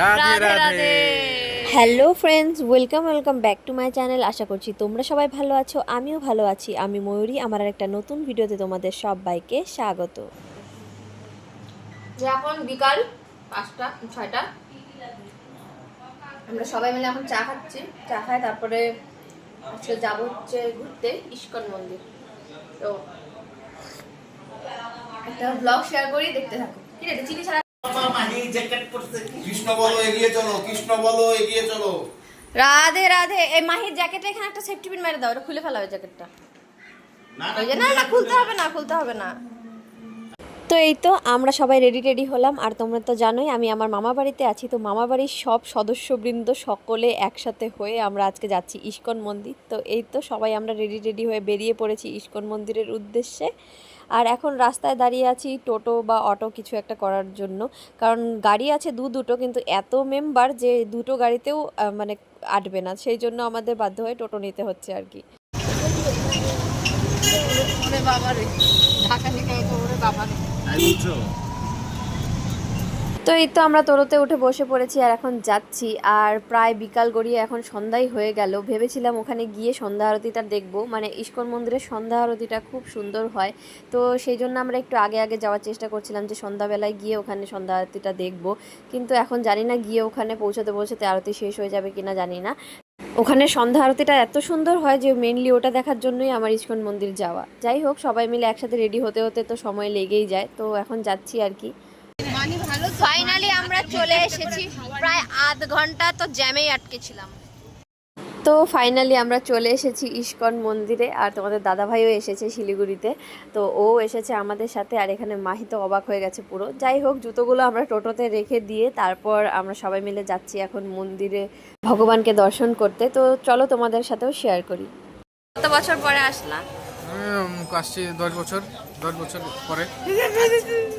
Radhe Radhe hello friends welcome welcome back to my channel আশা করছি তোমরা সবাই ভালো আছো আমিও ভালো আছি। আমি ময়ূরী আমার আর একটা নতুন ভিডিওতে তোমাদের সবাইকে স্বাগত। যে এখন বিকাল পাঁচটা ছয়টা। আমরা সবাই মিলে এখন চা খাচ্ছি। চা খাই তারপরে আজকে যাব হচ্ছে ঘুরতে ইস্কন মন্দির। তো একটা ব্লগ শেয়ার করি দেখতে থাকো। কি রে চিনি ছাড়া কৃষ্ণ বলো এগিয়ে চলো কৃষ্ণ বলো এগিয়ে চলো। রাধে রাধে এই মাহির জ্যাকেটে এখানে একটা সেফটি পিন মেরে দাও ওটা খুলে ফেলা হবে জ্যাকেটটা না না খুলতে হবে না খুলতে হবে না। তো এই তো, আমরা সবাই রেডি রেডি হলাম। আর তোমরা তো জানোই, আমি আমার মামা বাড়িতে আছি। তো মামা বাড়ির সব সদস্যবৃন্দ সকলে একসাথে হয়ে আমরা আজকে যাচ্ছি ইস্কন মন্দির। তো এই তো, সবাই আমরা রেডি রেডি হয়ে বেরিয়ে পড়েছি ইস্কন মন্দিরের উদ্দেশ্যে। আর এখন রাস্তায় দাঁড়িয়ে আছি টোটো বা অটো কিছু একটা করার জন্য। কারণ গাড়ি আছে দু দুটো, কিন্তু এত মেম্বার যে দুটো গাড়িতেও মানে আটবে না। সেই জন্য আমাদের বাধ্য হয়ে টোটো নিতে হচ্ছে আর কি। তো এই তো আমরা তোরোতে উঠে বসে পড়েছি আর এখন যাচ্ছি। আর প্রায় বিকাল গড়িয়ে এখন সন্ধ্যাই হয়ে গেল। ভেবেছিলাম ওখানে গিয়ে সন্ধ্যা আরতিটা দেখব। মানে ইস্কন মন্দিরের সন্ধ্যা আরতিটা খুব সুন্দর হয়। তো সেই জন্য আমরা একটু আগে আগে যাওয়ার চেষ্টা করছিলাম যে সন্ধ্যাবেলায় গিয়ে ওখানে সন্ধ্যা আরতিটা দেখব। কিন্তু এখন জানি না গিয়ে ওখানে পৌঁছাতে পৌঁছাতে আরতি শেষ হয়ে যাবে কিনা জানি না। ওখানে সন্ধ্যা আরতিটা এত সুন্দর হয় যে মেনলি ওটা দেখার জন্যই আমার ইস্কন মন্দির যাওয়া। যাই হোক সবাই মিলে একসাথে রেডি হতে হতে তো সময় লেগেই যায় তো এখন যাচ্ছি আর কি। ফাইনালি আমরা চলে এসেছি। প্রায় আধ ঘণ্টা তো জ্যামেই আটকে ছিলাম। তো ফাইনালি আমরা চলে এসেছি ইস্কন মন্দিরে আর তোমাদের দাদাভাইও এসেছে শিলিগুড়িতে। তো ও এসেছে আমাদের সাথে আর এখানে মাহি তো অবাক হয়ে গেছে পুরো। যাই হোক জুতোগুলো আমরা টোটোতে রেখে দিয়ে তারপর আমরা সবাই মিলে যাচ্ছি এখন মন্দিরে ভগবানকে দর্শন করতে। তো চলো তোমাদের সাথেও শেয়ার করি। কত বছর পরে আসলাম আসছি দশ বছর দশ বছর পরে।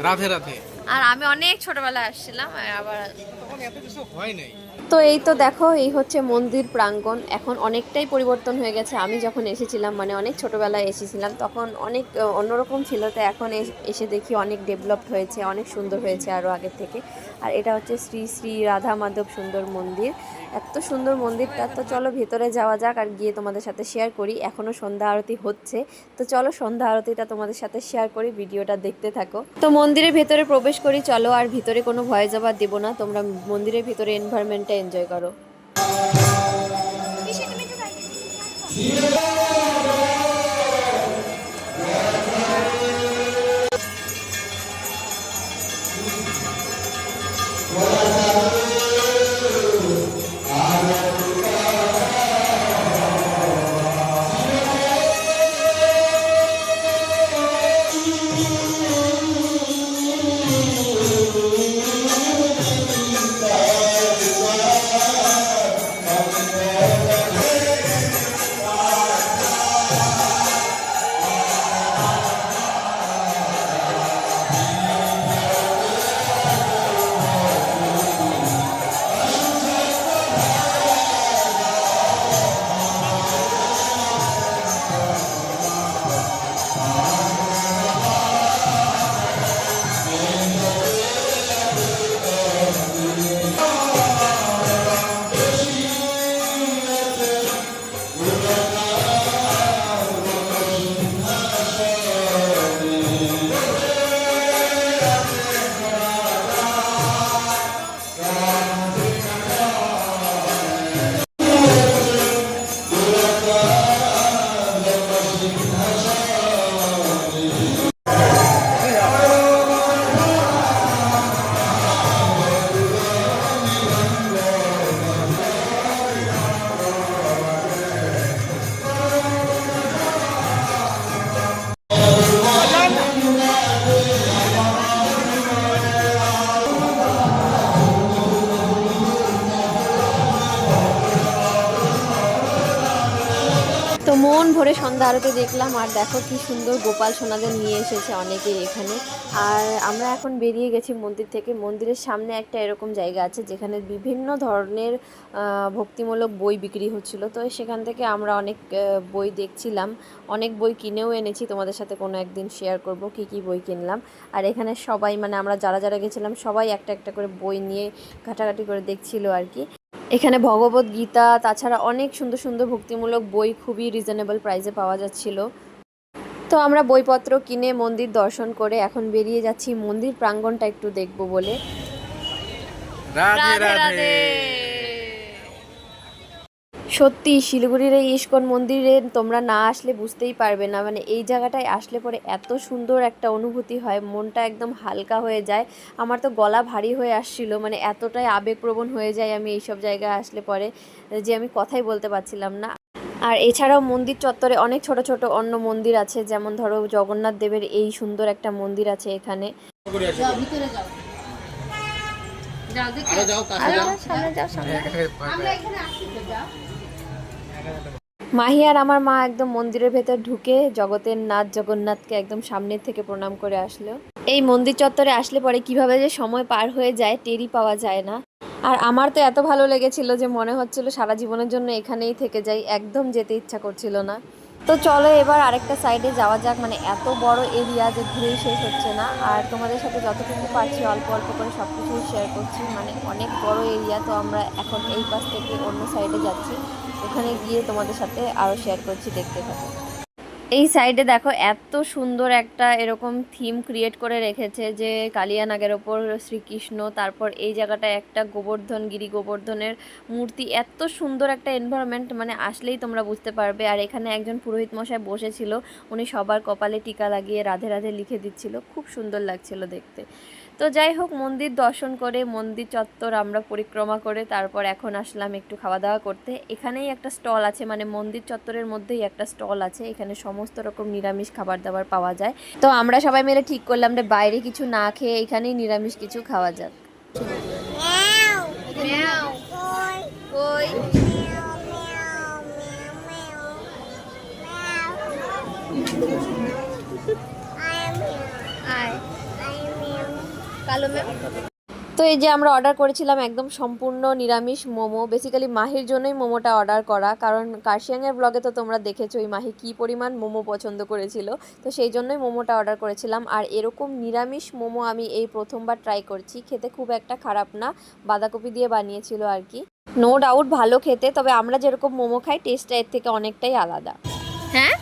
রাধে রাধে। আর আমি অনেক ছোটবেলায় আসছিলাম আর আবার তখন এত কিছু হয় নাই। তো এই তো দেখো, এই হচ্ছে মন্দির প্রাঙ্গণ। এখন অনেকটাই পরিবর্তন হয়ে গেছে। আমি যখন এসেছিলাম মানে অনেক ছোটোবেলায় এসেছিলাম, তখন অনেক অন্যরকম ছিল। তো এখন এসে দেখি অনেক ডেভেলপড হয়েছে, অনেক সুন্দর হয়েছে আরও আগের থেকে। আর এটা হচ্ছে শ্রী শ্রী রাধা মাধব সুন্দর মন্দির। এত সুন্দর মন্দিরটা। তো চলো ভেতরে যাওয়া যাক আর গিয়ে তোমাদের সাথে শেয়ার করি। এখনও সন্ধ্যা আরতি হচ্ছে। তো চলো সন্ধ্যা আরতিটা তোমাদের সাথে শেয়ার করি ভিডিওটা দেখতে থাকো। তো মন্দিরের ভেতরে প্রবেশ করি চলো আর ভিতরে কোনো ভয় জবাব দেবো না। তোমরা মন্দিরের ভিতরে এনভায়রনমেন্টটা এনজয় করো। ভরে সন্ধ্যা আরতি দেখলাম, আর দেখো কি সুন্দর গোপাল সোনাদের নিয়ে এসেছে অনেকেই এখানে। আর আমরা এখন বেরিয়ে গেছি মন্দির থেকে। মন্দিরের সামনে একটা এরকম জায়গা আছে, যেখানে বিভিন্ন ধরনের ভক্তিমূলক বই বিক্রি হচ্ছিল। তো সেখান থেকে আমরা অনেক বই দেখছিলাম। অনেক বই কিনেও এনেছি। তোমাদের সাথে কোনো একদিন শেয়ার করব কি কি বই কিনলাম। আর এখানে সবাই মানে আমরা যারা যারা গেছিলাম, সবাই একটা একটা করে বই নিয়ে ঘাটাঘাটি করে দেখছিল আর কি। এখানে ভগবত গীতা তাছাড়া অনেক সুন্দর সুন্দর ভক্তিমূলক বই খুবই রিজনেবল প্রাইসে পাওয়া যাচ্ছিল। তো আমরা বইপত্র কিনে মন্দির দর্শন করে এখন বেরিয়ে যাচ্ছি। মন্দির প্রাঙ্গনটা একটু দেখব বলে। রাধে রাধে। সত্যি শিলিগুড়ির এই ইস্কন মন্দিরে তোমরা না আসলে বুঝতেই পারবে না। মানে এই জায়গাটায় আসলে পরে এত সুন্দর একটা অনুভূতি হয় মনটা একদম হালকা হয়ে যায়। আমার তো গলা ভারী হয়ে আসছিল মানে এতটাই আবেগপ্রবণ হয়ে যায় আমি এইসব জায়গায় আসলে পরে যে আমি কথাই বলতে পারছিলাম না। আর এছাড়াও মন্দির চত্বরে অনেক ছোট ছোট অন্য মন্দির আছে যেমন ধরো জগন্নাথ দেবের এই সুন্দর একটা মন্দির আছে এখানে। আরও যাও কাছে যাও। মাহি আর আমার মা একদম মন্দিরের ভেতর ঢুকে জগতের নাথ জগন্নাথকে একদম সামনের থেকে প্রণাম করে আসলো। এই মন্দির চত্বরে আসলে পরে কীভাবে যে সময় পার হয়ে যায় টেরি পাওয়া যায় না। আর আমার তো এত ভালো লেগেছিল যে মনে হচ্ছিল সারা জীবনের জন্য এখানেই থেকে যাই, একদম যেতে ইচ্ছা করছিল না। তো চলো এবার আরেকটা সাইডে যাওয়া যাক। মানে এত বড় এরিয়া যে ঘুরেই শেষ হচ্ছে না। আর তোমাদের সাথে যতটুকু পারছি অল্প অল্প করে সব কিছু শেয়ার করছি। মানে অনেক বড় এরিয়া তো আমরা এখন এই পাশ থেকে অন্য সাইডে যাচ্ছি। ওখানে গিয়ে তোমাদের সাথে আরও শেয়ার করছি দেখতে থাকো। এই সাইডে দেখো, এত সুন্দর একটা এরকম থিম ক্রিয়েট করে রেখেছে যে কালিয়ানাগের ওপর শ্রীকৃষ্ণ, তারপর এই জায়গাটায় একটা গোবর্ধন গিরি গোবর্ধনের মূর্তি, এত সুন্দর একটা এনভায়রনমেন্ট মানে আসলেই তোমরা বুঝতে পারবে। আর এখানে একজন পুরোহিত মশাই বসেছিল, উনি সবার কপালে টিকা লাগিয়ে রাধে রাধে লিখে দিচ্ছিল। খুব সুন্দর লাগছিল দেখতে। তো যাই হোক মন্দির দর্শন করে মন্দির চত্বর আমরা পরিক্রমা করে তারপর এখন আসলাম একটু খাওয়া দাওয়া করতে। এখানেই একটা স্টল আছে মানে মন্দির চত্বরের মধ্যেই একটা স্টল আছে। এখানে সমস্ত রকম নিরামিষ খাবার দাবার পাওয়া যায়। তো আমরা সবাই মিলে ঠিক করলাম যে বাইরে কিছু না খেয়ে এখানেই নিরামিষ কিছু খাওয়া যাক। তো এই যে আমরা অর্ডার করেছিলাম একদম সম্পূর্ণ নিরামিষ মোমো বেসিক্যালি মাহির জন্যই মোমোটা অর্ডার করা। কারণ কার্শিয়াংয়ের ব্লগে তো তোমরা দেখেছ ওই মাহি কী পরিমাণ মোমো পছন্দ করেছিল। তো সেই জন্যই মোমোটা অর্ডার করেছিলাম। আর এরকম নিরামিষ মোমো আমি এই প্রথমবার ট্রাই করছি। খেতে খুব একটা খারাপ না। বাঁধাকপি দিয়ে বানিয়েছিল আর কি। নো ডাউট ভালো খেতে তবে আমরা যেরকম মোমো খাই টেস্টটা এর থেকে অনেকটাই আলাদা। হ্যাঁ?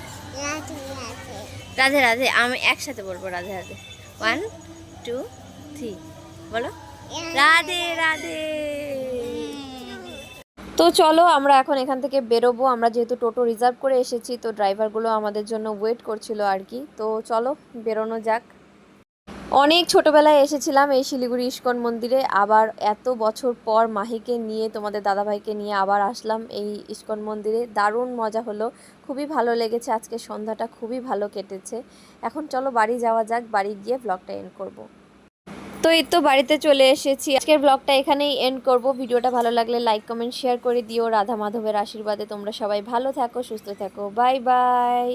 রাধে রাধে। আমি একসাথে বলব Radhe Radhe. One two three বলো। রাধে রাধে। তো চলো, আমরা এখন এখান থেকে বেরোবো। আমরা যেহেতু টোটো রিজার্ভ করে এসেছি, তো ড্রাইভারগুলো আমাদের জন্য ওয়েট করছিল আর কি। তো চলো, বেরোনো যাক। অনেক ছোটবেলায় এসেছিলাম এই শিলিগুড়ি ইস্কন মন্দিরে। আবার এত বছর পর মাহিকে নিয়ে, তোমাদের দাদাভাইকে নিয়ে আবার আসলাম এই ইস্কন মন্দিরে। দারুণ মজা হলো, খুবই ভালো লেগেছে। আজকে সন্ধ্যাটা খুবই ভালো কেটেছে। এখন চলো, বাড়ি যাওয়া যাক, বাড়ি গিয়ে ব্লগটা এন্ড করব। এই তো বাড়িতে চলে এসেছি। আজকের ব্লগটা এখানেই এন্ড করব। ভিডিওটা ভালো লাগলে লাইক কমেন্ট শেয়ার করে দিও। রাধা মাধবের আশীর্বাদে তোমরা সবাই ভালো থাকো, সুস্থ থাকো। Bye bye